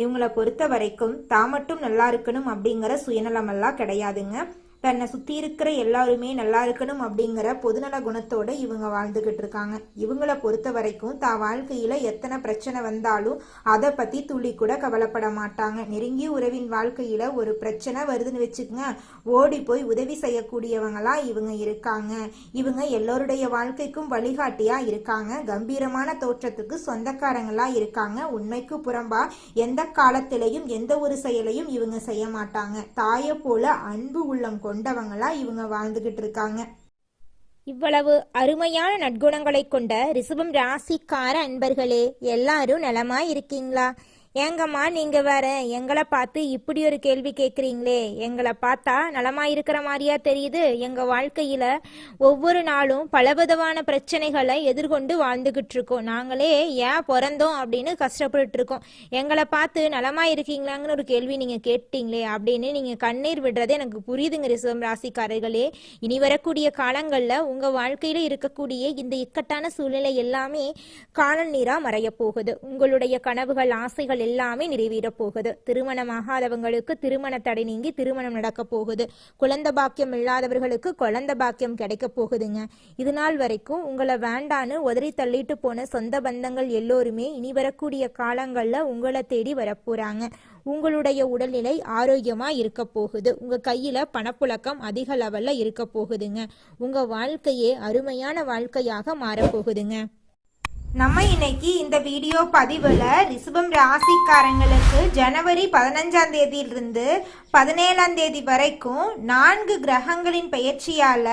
இவங்கள பொறுத்த வரைக்கும் தான் மட்டும் நல்லா இருக்கணும் அப்படிங்கிற சுயநலமெல்லாம் கிடையாதுங்க. தன்னை சுற்றி இருக்கிற எல்லாருமே நல்லா இருக்கணும் அப்படிங்கிற பொதுநல குணத்தோட இவங்க வாழ்ந்துகிட்டு இருக்காங்க. இவங்கள பொறுத்த வரைக்கும் தான் வாழ்க்கையில் எத்தனை பிரச்சனை வந்தாலும் அதை பற்றி துளி கூட கவலைப்பட மாட்டாங்க. நெருங்கிய உறவின் வாழ்க்கையில் ஒரு பிரச்சனை வருதுன்னு வச்சுக்கோங்க ஓடி போய் உதவி செய்யக்கூடியவங்களா இவங்க இருக்காங்க. இவங்க எல்லோருடைய வாழ்க்கைக்கும் வழிகாட்டியாக இருக்காங்க. கம்பீரமான தோற்றத்துக்கு சொந்தக்காரங்களா இருக்காங்க. உண்மைக்கு புறம்பா எந்த காலத்திலையும் எந்த ஒரு செயலையும் இவங்க செய்ய மாட்டாங்க. தாயை போல அன்பு உள்ளம் கொண்டவங்களா இவங்க வாழ்ந்துகிட்டு இருக்காங்க இவ்வளவு அருமையான நற்குணங்களை கொண்ட ரிசபம் ராசிக்கார அன்பர்களே எல்லாரும் நலமா இருக்கீங்களா ஏங்கம்மா நீங்க வேற எங்களை பார்த்து இப்படி ஒரு கேள்வி கேட்குறீங்களே எங்களை பார்த்தா நலமா இருக்கிற மாதிரியா தெரியுது. எங்க வாழ்க்கையில ஒவ்வொரு நாளும் பலவிதமான பிரச்சனைகளை எதிர்கொண்டு வாழ்ந்துகிட்டு இருக்கோம் நாங்களே ஏன் பிறந்தோம் அப்படின்னு கஷ்டப்பட்டு இருக்கோம் எங்களை பார்த்து நலமா இருக்கீங்களாங்கன்னு ஒரு கேள்வி நீங்க கேட்டீங்களே அப்படின்னு நீங்க கண்ணீர் விடுறது எனக்கு புரியுதுங்க ரிசவம் ராசிக்காரர்களே. இனி வரக்கூடிய காலங்கள்ல உங்க வாழ்க்கையில இருக்கக்கூடிய இந்த இக்கட்டான சூழ்நிலை எல்லாமே காணல் நீரா மறைய போகுது உங்களுடைய கனவுகள் ஆசைகள் எல்லாமே நிறைவேறப் போகுது. திருமணமாகாதவங்களுக்கு திருமண தடை நீங்கி திருமணம் நடக்கப் போகுது. குழந்த பாக்கியம் இல்லாதவர்களுக்கு குழந்த பாக்கியம் கிடைக்க போகுதுங்க. இது நாள் வரைக்கும் உங்களை வேண்டான்னு உதறி தள்ளிட்டு போன சொந்த பந்தங்கள் எல்லோருமே இனி வரக்கூடிய காலங்களில் உங்களை தேடி வரப்போறாங்க உங்களுடைய உடல்நிலை ஆரோக்கியமா இருக்க போகுது. உங்க கையில பணப்புழக்கம் அதிக லெவல்ல இருக்க போகுதுங்க. உங்க வாழ்க்கையே அருமையான வாழ்க்கையாக மாறப்போகுதுங்க நம்ம இன்னைக்கு இந்த வீடியோ பதிவில் ரிசபம் ராசிக்காரங்களுக்கு ஜனவரி பதினஞ்சாம் தேதியிலிருந்து பதினேழாம் தேதி வரைக்கும் நான்கு கிரகங்களின் பயிற்சியால்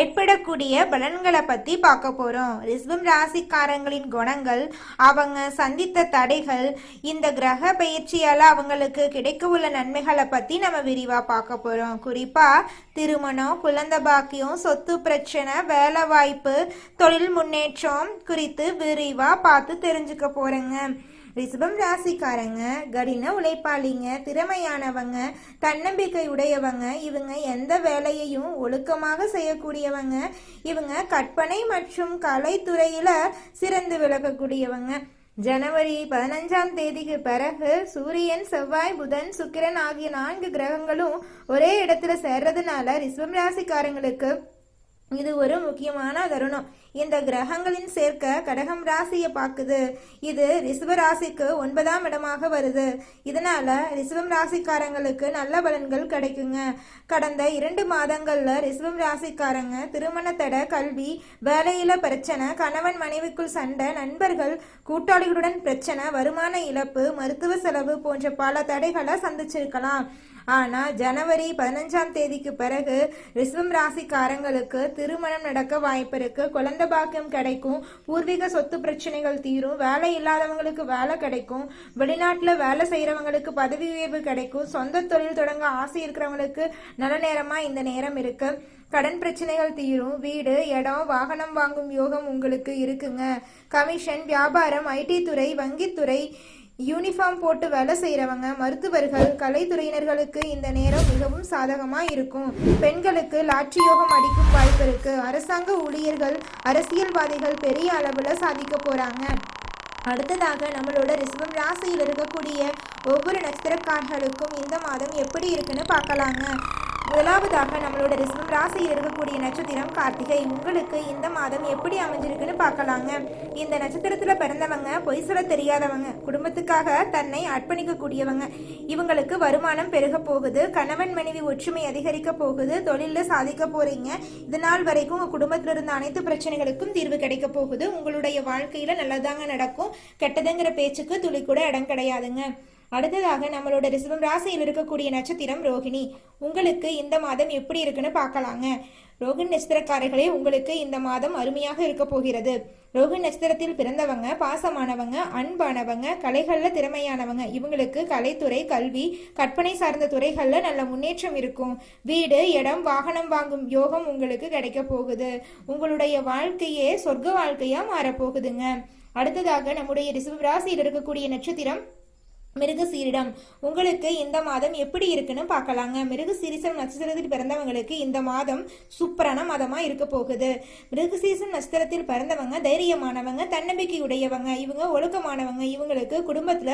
ஏற்படக்கூடிய பலன்களை பற்றி பார்க்க போகிறோம் ரிசபம் ராசிக்காரங்களின் குணங்கள் அவங்க சந்தித்த தடைகள் இந்த கிரக பயிற்சியால் அவங்களுக்கு கிடைக்க உள்ள நன்மைகளை பற்றி நம்ம விரிவாக பார்க்க போகிறோம் குறிப்பாக திருமணம் குழந்த பாக்கியம் சொத்து பிரச்சனை வேலை வாய்ப்பு தொழில் முன்னேற்றம் குறித்து விரிவா பார்த்து தெரிஞ்சுக்க போறேங்க. ரிஷபம் ராசிக்காரங்க கடின உழைப்பாளிங்க திறமையானவங்க தன்னம்பிக்கை உடையவங்க இவங்க எந்த வேலையையும் ஒழுக்கமாக செய்யக்கூடியவங்க இவங்க கற்பனை மற்றும் கலைத்துறையில சிறந்து விளக்கக்கூடியவங்க ஜனவரி பதினஞ்சாம் தேதிக்கு பிறகு சூரியன் செவ்வாய் புதன் சுக்கிரன் ஆகிய நான்கு கிரகங்களும் ஒரே இடத்துல சேர்றதுனால ரிஷபம் ராசிக்காரங்களுக்கு இது ஒரு முக்கியமான தருணம். இந்த கிரகங்களின் சேர்க்க கடகம் ராசியை பார்க்குது. இது ரிஷப ராசிக்கு ஒன்பதாம் இடமாக வருது. இதனால ரிஷபம் ராசிக்காரங்களுக்கு நல்ல பலன்கள் கிடைக்குங்க. கடந்த இரண்டு மாதங்கள்ல ரிஷபம் ராசிக்காரங்க திருமண தடை கல்வி வேலையில பிரச்சனை கணவன் மனைவிக்குள் சண்டை நண்பர்கள் கூட்டாளிகளுடன் பிரச்சனை வருமான இழப்பு மருத்துவ செலவு போன்ற பல தடைகளை சந்திச்சிருக்கலாம். ஆனால் ஜனவரி பதினஞ்சாம் தேதிக்கு பிறகு ரிஷபம் ராசிக்காரங்களுக்கு திருமணம் நடக்க வாய்ப்பு இருக்கு. குழந்தை பாக்கியம் கிடைக்கும். பூர்வீக சொத்து பிரச்சனைகள் தீரும். வேலை இல்லாதவங்களுக்கு வேலை கிடைக்கும். வெளிநாட்டில் வேலை செய்கிறவங்களுக்கு பதவி உயர்வு கிடைக்கும். சொந்த தொழில் தொடங்க ஆசை இருக்கிறவங்களுக்கு நல்ல நேரமாக இந்த நேரம் இருக்கு. கடன் பிரச்சனைகள் தீரும். வீடு இடம் வாகனம் வாங்கும் யோகம் உங்களுக்கு இருக்குங்க. கமிஷன் வியாபாரம் ஐடி துறை வங்கித்துறை யூனிஃபார்ம் போட்டு வேலை செய்கிறவங்க மருத்துவர்கள் கலைத்துறையினர்களுக்கு இந்த நேரம் மிகவும் சாதகமாக இருக்கும் பெண்களுக்கு லாட்சி யோகம் அடிக்கும் வாய்ப்பு இருக்கு. அரசாங்க ஊழியர்கள் அரசியல்வாதிகள் பெரிய அளவில் சாதிக்க போகிறாங்க அடுத்ததாக நம்மளோட ரிசவம் ராசியில் இருக்கக்கூடிய ஒவ்வொரு நட்சத்திரக்காரர்களுக்கும் இந்த மாதம் எப்படி இருக்குன்னு பார்க்கலாங்க. முதலாவதாக நம்மளோட ரிஷபம் ராசியில் இருக்கக்கூடிய நட்சத்திரம் கார்த்திகை. உங்களுக்கு இந்த மாதம் எப்படி அமைஞ்சிருக்குன்னு பார்க்கலாங்க. இந்த நட்சத்திரத்தில் பிறந்தவங்க பொய் சொல்ல தெரியாதவங்க குடும்பத்துக்காக தன்னை அர்ப்பணிக்கக்கூடியவங்க. இவங்களுக்கு வருமானம் பெருக போகுது கணவன் மனைவி ஒற்றுமை அதிகரிக்க போகுது தொழிலில் சாதிக்க போறீங்க. இது நாள் வரைக்கும் உங்கள் குடும்பத்தில் இருந்த அனைத்து பிரச்சனைகளுக்கும் தீர்வு கிடைக்க போகுது. உங்களுடைய வாழ்க்கையில் நல்லதாங்க நடக்கும். கெட்டதுங்கிற பேச்சுக்கு துளி கூட இடம் கிடையாதுங்க. அடுத்ததாக நம்மளோட ரிசவம் ராசியில் இருக்கக்கூடிய நட்சத்திரம் ரோகிணி. உங்களுக்கு இந்த மாதம் எப்படி இருக்குன்னு பார்க்கலாங்க. ரோஹிணி நட்சத்திரக்காரர்களே உங்களுக்கு இந்த மாதம் அருமையாக இருக்க போகிறது. ரோஹிணி நட்சத்திரத்தில் பிறந்தவங்க பாசமானவங்க அன்பானவங்க கலைகளில் திறமையானவங்க. இவங்களுக்கு கலைத்துறை கல்வி கற்பனை சார்ந்த துறைகளில் நல்ல முன்னேற்றம் இருக்கும். வீடு இடம் வாகனம் வாங்கும் யோகம் உங்களுக்கு கிடைக்க போகுது. உங்களுடைய வாழ்க்கையே சொர்க்க வாழ்க்கையாக மாறப்போகுதுங்க அடுத்ததாக நம்முடைய ரிஷப ராசியில் இருக்கக்கூடிய நட்சத்திரம் மிருகசீரிடம். உங்களுக்கு இந்த மாதம் எப்படி இருக்குன்னு பார்க்கலாங்க. மிருகசீரிசம் நட்சத்திரத்தில் பிறந்தவங்களுக்கு இந்த மாதம் சூப்பரான மாதமா இருக்க போகுது. மிருகசீரிசம் நட்சத்திரத்தில் பிறந்தவங்க தைரியமானவங்க தன்னம்பிக்கை உடையவங்க இவங்க ஒழுக்கமானவங்க இவங்களுக்கு குடும்பத்துல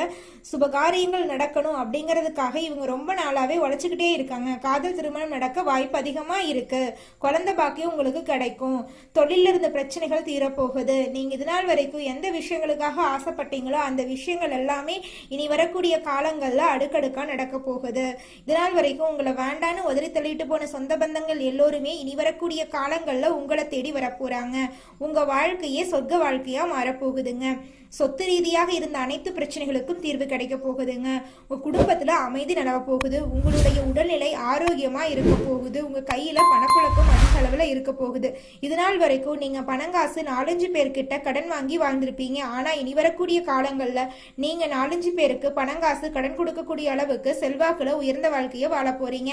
சுபகாரியங்கள் நடக்கணும் அப்படிங்கிறதுக்காக இவங்க ரொம்ப நாளாவே உழைச்சிக்கிட்டே இருக்காங்க. காதல் திருமணம் நடக்க வாய்ப்பு அதிகமா இருக்கு. குழந்தை பாக்கியம் உங்களுக்கு கிடைக்கும். தொழில இருந்த பிரச்சனைகள் தீரப்போகுது. நீங்க இது நாள் வரைக்கும் எந்த விஷயங்களுக்காக ஆசைப்பட்டீங்களோ அந்த விஷயங்கள் எல்லாமே இனி வரக்கூடிய காலங்கள்ல அடுக்கடுக்கா நடக்க போகுது. இதனால் வரைக்கும் உங்களை வேண்டான்னு உதறி தள்ளிட்டு போன சொந்த பந்தங்கள் எல்லோருமே இனி வரக்கூடிய காலங்கள்ல உங்களை தேடி வரப்போறாங்க உங்க வாழ்க்கையே சொர்க்க வாழ்க்கையா மாறப்போகுதுங்க சொத்து ரீதியாக இருந்த அனைத்து பிரச்சனைகளுக்கும் தீர்வு கிடைக்க போகுதுங்க. உங்க குடும்பத்துல அமைதி நிலவ போகுது. உங்களுடைய உடல்நிலை ஆரோக்கியமா இருக்க போகுது. உங்க கையில பணப்புழக்கம் அதிக அளவுல இருக்க போகுது. இது நாள் வரைக்கும் நீங்க பணங்காசு நாலஞ்சு பேர்கிட்ட கடன் வாங்கி வாழ்ந்திருப்பீங்க. ஆனா இனி வரக்கூடிய காலங்கள்ல நீங்க நாலஞ்சு பேருக்கு பணங்காசு கடன் கொடுக்கக்கூடிய அளவுக்கு செல்வாக்குல உயர்ந்த வாழ்க்கையை வாழ போறீங்க.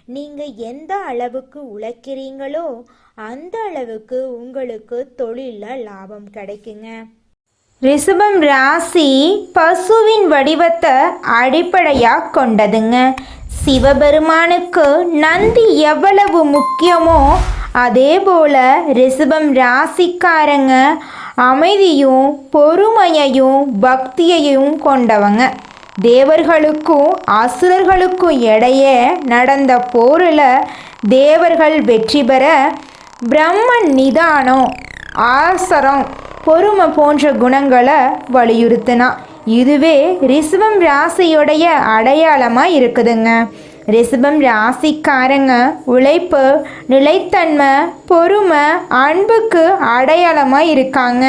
நீங்க எந்த அளவுக்கு உழைக்கிறீங்களோ அந்த அளவுக்கு உங்களுக்கு தொழில லாபம் கிடைக்குங்க. ரிஷபம் ராசி பசுவின் வடிவத்தை அடிப்படையாக கொண்டதுங்க. சிவபெருமானுக்கு நந்தி எவ்வளவு முக்கியமோ அதே போல ரிஷபம் ராசிக்காரங்க அமைதியும் பொறுமையையும் பக்தியையும் கொண்டவங்க. தேவர்களுக்கும் அசுரர்களுக்கும் இடையே நடந்த போரில் தேவர்கள் வெற்றி பெற பிரம்மன் நிதானம் ஆசரம் பொறுமை போன்ற குணங்களை வலியுறுத்தினா. இதுவே ரிசபம் ராசியுடைய அடையாளமாக இருக்குதுங்க. ரிசபம் ராசிக்காரங்க உழைப்பு நிலைத்தன்மை பொறுமை அன்புக்கு அடையாளமாக இருக்காங்க.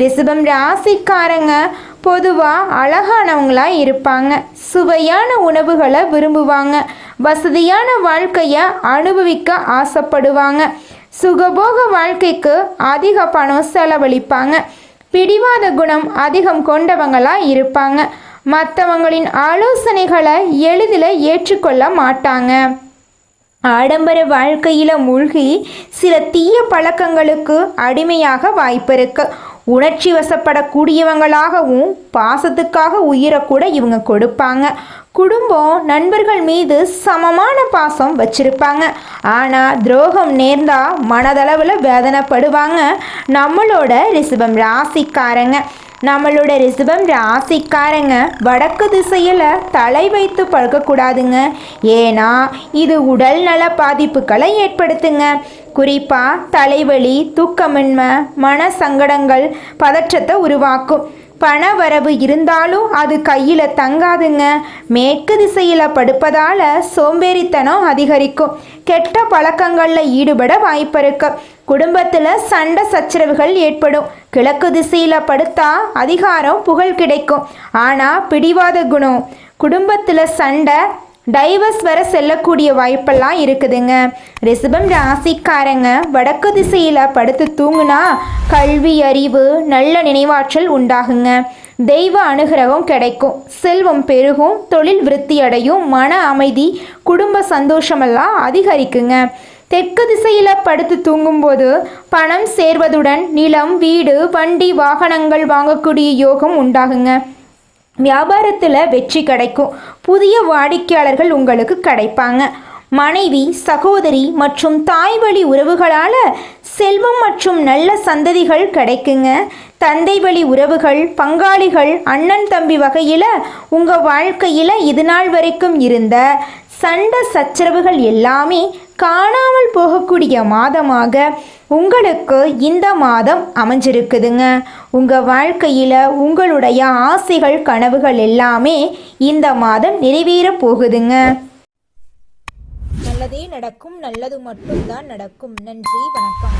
ரிசபம் ராசிக்காரங்க பொதுவாக அழகானவங்களாக இருப்பாங்க. சுவையான உணவுகளை விரும்புவாங்க. வசதியான வாழ்க்கையை அனுபவிக்க ஆசைப்படுவாங்க. சுகபோக வாழ்க்கைக்கு அதிக பணம் செலவழிப்பாங்க. பிடிவாத குணம் அதிகம் கொண்டவங்களாக இருப்பாங்க. மற்றவங்களின் ஆலோசனைகளை எளிதில் ஏற்றுக்கொள்ள மாட்டாங்க. ஆடம்பர வாழ்க்கையில் மூழ்கி சில தீய பழக்கங்களுக்கு அடிமையாக வாய்ப்பிருக்கு உணர்ச்சி வசப்படக்கூடியவங்களாகவும் பாசத்துக்காக உயிரை கூட இவங்க கொடுப்பாங்க. குடும்பம் நண்பர்கள் மீது சமமான பாசம் வச்சிருப்பாங்க. ஆனால் துரோகம் நேர்ந்தால் மனதளவில் வேதனைப்படுவாங்க. நம்மளோட ரிசபம் ராசிக்காரங்க. நம்மளோட ரிசபம் ராசிக்காரங்க வடக்கு திசையில் தலை வைத்து படுக்கக்கூடாதுங்க ஏன்னா இது உடல் நல பாதிப்புகளை ஏற்படுத்துங்க. குறிப்பாக தலைவலி தூக்கமின்மை மன சங்கடங்கள் பதற்றத்தை உருவாக்கும். பண வரவு இருந்தாலும் அது கையில் தங்காதுங்க. மேற்கு திசையில் படுப்பதால் சோம்பேறித்தனம் அதிகரிக்கும். கெட்ட பழக்கங்களில் ஈடுபட வாய்ப்பு இருக்கு குடும்பத்தில் சண்டை சச்சரவுகள் ஏற்படும். கிழக்கு திசையில் படுத்தா அதிகாரம் புகழ் கிடைக்கும். ஆனால் பிடிவாத குணம். குடும்பத்தில் சண்டை டைவர்ஸ் வர செல்லக்கூடிய வாய்ப்பெல்லாம் இருக்குதுங்க. ரிசபம் ராசிக்காரங்க வடக்கு திசையில் படுத்து தூங்குனா கல்வி அறிவு நல்ல நினைவாற்றல் உண்டாகுங்க. தெய்வ அனுகிரகம் கிடைக்கும். செல்வம் பெருகும் தொழில் விருத்தி அடையும் மன அமைதி குடும்ப சந்தோஷமெல்லாம் அதிகரிக்குங்க. தெற்கு திசையில் படுத்து தூங்கும்போது பணம் சேர்வதுடன் நிலம் வீடு வண்டி வாகனங்கள் வாங்கக்கூடிய யோகம் உண்டாகுங்க. வியாபாரத்தில் வெற்றி கிடைக்கும். புதிய வாடிக்கையாளர்கள் உங்களுக்கு கிடைப்பாங்க. மனைவி சகோதரி மற்றும் தாய் வழி உறவுகளால் செல்வம் மற்றும் நல்ல சந்ததிகள் கிடைக்குங்க. தந்தை வழி உறவுகள் பங்காளிகள் அண்ணன் தம்பி வகையில் உங்கள் வாழ்க்கையில் இது நாள் வரைக்கும் இருந்த சண்டை சச்சரவுகள் எல்லாமே காணாமல் போகக்கூடிய மாதமாக உங்களுக்கு இந்த மாதம் அமைஞ்சிருக்குதுங்க. உங்கள் வாழ்க்கையில் உங்களுடைய ஆசைகள் கனவுகள் எல்லாமே இந்த மாதம் நிறைவேற போகுதுங்க. நல்லதே நடக்கும் நல்லது மட்டும்தான் நடக்கும். நன்றி வணக்கம்.